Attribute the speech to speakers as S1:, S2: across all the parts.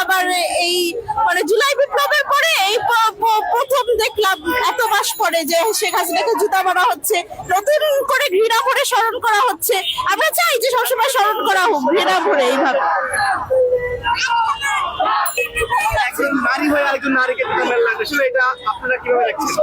S1: আবার এই মানে জুলাই বিপ্লবের পরে এই প- প- প্রথম দেখলাম এত মাস পরে যে শেখ হাসিনাকে জুতা মারা হচ্ছে নতুন করে ঘৃণা ভরে স্মরণ করা হচ্ছে। আমরা চাই যে সবসময় স্মরণ করা হোক ঘৃণা ভরে এইভাবে।
S2: নারী হয়ে আরেকজন নারীকে আসলে এটা আপনারা কীভাবে দেখছেন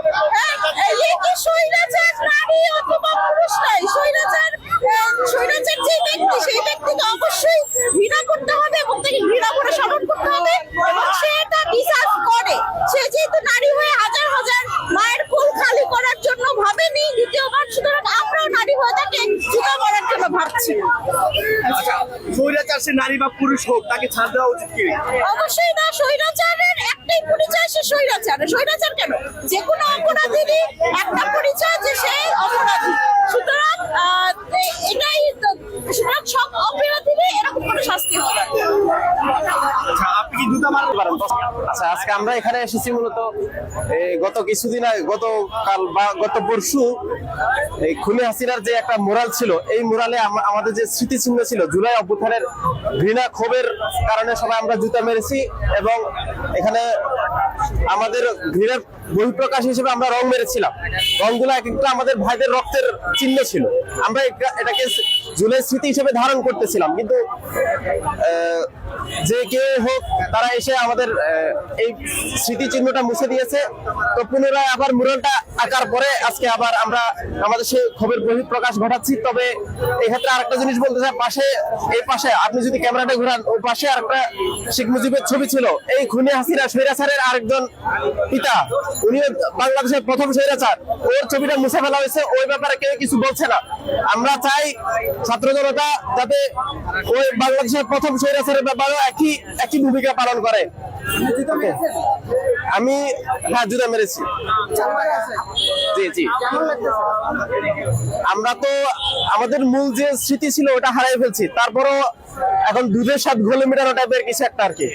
S1: এই যে কি স্বৈরাচার নারী অথবা পুরুষ নাই স্বৈরাচার আহ, স্বৈরাচার যে ব্যক্তি সেই ব্যক্তিকে অবশ্যই ঘৃণা করতে হবে এবং তাকে ঘৃণা করে স্মরণ করতে হবে এবং সে এটা ডিজার্ভ করে সে যেহেতু নারী হয়ে হাজার হাজার মায়ের কোল খালি করার জন্য ভাবেনি দ্বিতীয়বার সুতরাং আমরাও নারী হয়ে তাকে জুতা মারার জন্য ভাবছি।
S2: আচ্ছা স্বৈরাচার সে নারী বা পুরুষ হোক তাকে ছাড় দেওয়া উচিত কি?
S1: অবশ্যই না স্বৈরাচারের একটাই পরিচয় সে স্বৈরাচার। স্বৈরাচার কেন? যে কোনো অপরাধীরই একটা পরিচয় যে সে অপরাধী। সুতরাং এটাই সুতরাং সব অপরাধীরই এরকম কোনো শাস্তি হবে
S2: আচ্ছা আপনি কি জুতা মারতে পারেন
S3: আচ্ছা আজকে আমরা এখানে এসেছি মূলত গত কিছুদিন বা গত পরশু, এই খুনি হাসিনার যে একটা মোরাল ছিল, এই মোরালে আমাদের যে স্মৃতিচিহ্ন ছিল, জুলাই অভ্যুত্থানের ঘৃণা ক্ষোভের কারণে সবাই আমরা জুতা মেরেছি এবং এখানে আমাদের ঘৃণার বহিঃপ্রকাশ হিসেবে আমরা রং মেরেছিলাম। রংগুলো একটা আমাদের ভাইদের রক্তের চিহ্ন ছিল। আমরা এটা- এটাকে জুলাই স্মৃতি হিসেবে ধারণ করতেছিলাম। কিন্তু যে কেউ হোক, তারা এসে আমাদের এই স্মৃতি চিহ্নটা মুছে দিয়েছে। তো পুনরায় আবার মুরালটা আঁকার পরে আজকে আবার আমরা আমাদের সেই ক্ষোভের বহিঃপ্রকাশ ঘটাচ্ছি। তবে এক্ষেত্রে আরেকটা জিনিস বলতে চাই, পাশে, এই পাশে আপনি যদি ক্যামেরাটা ঘুরান ওই পাশে আরেকটা শেখ মুজিবের ছবি ছিল। এই খুনি হাসিনা স্বৈরাচারের আরেকজন পিতা, উনিও বাংলাদেশের প্রথম স্বৈরাচার। ওর ছবিটা মুছে ফেলা হয়েছে, ওই ব্যাপারে কেউ কিছু বলছে না। আমরা চাই ছাত্র জনতা যাতে ওই বাংলাদেশের প্রথম স্বৈরাচারের ব্যাপারেও একই একই ভূমিকা পালন করে। আমি হ্যাঁ জুতা মেরেছি। জি জি। আমরা তো আমাদের মূল যে স্মৃতি ছিল ওটা হারাই ফেলছি। তারপরও এখন দুধের সাত ঘোলে মেটানো টাইপের কিছু একটা আর কি।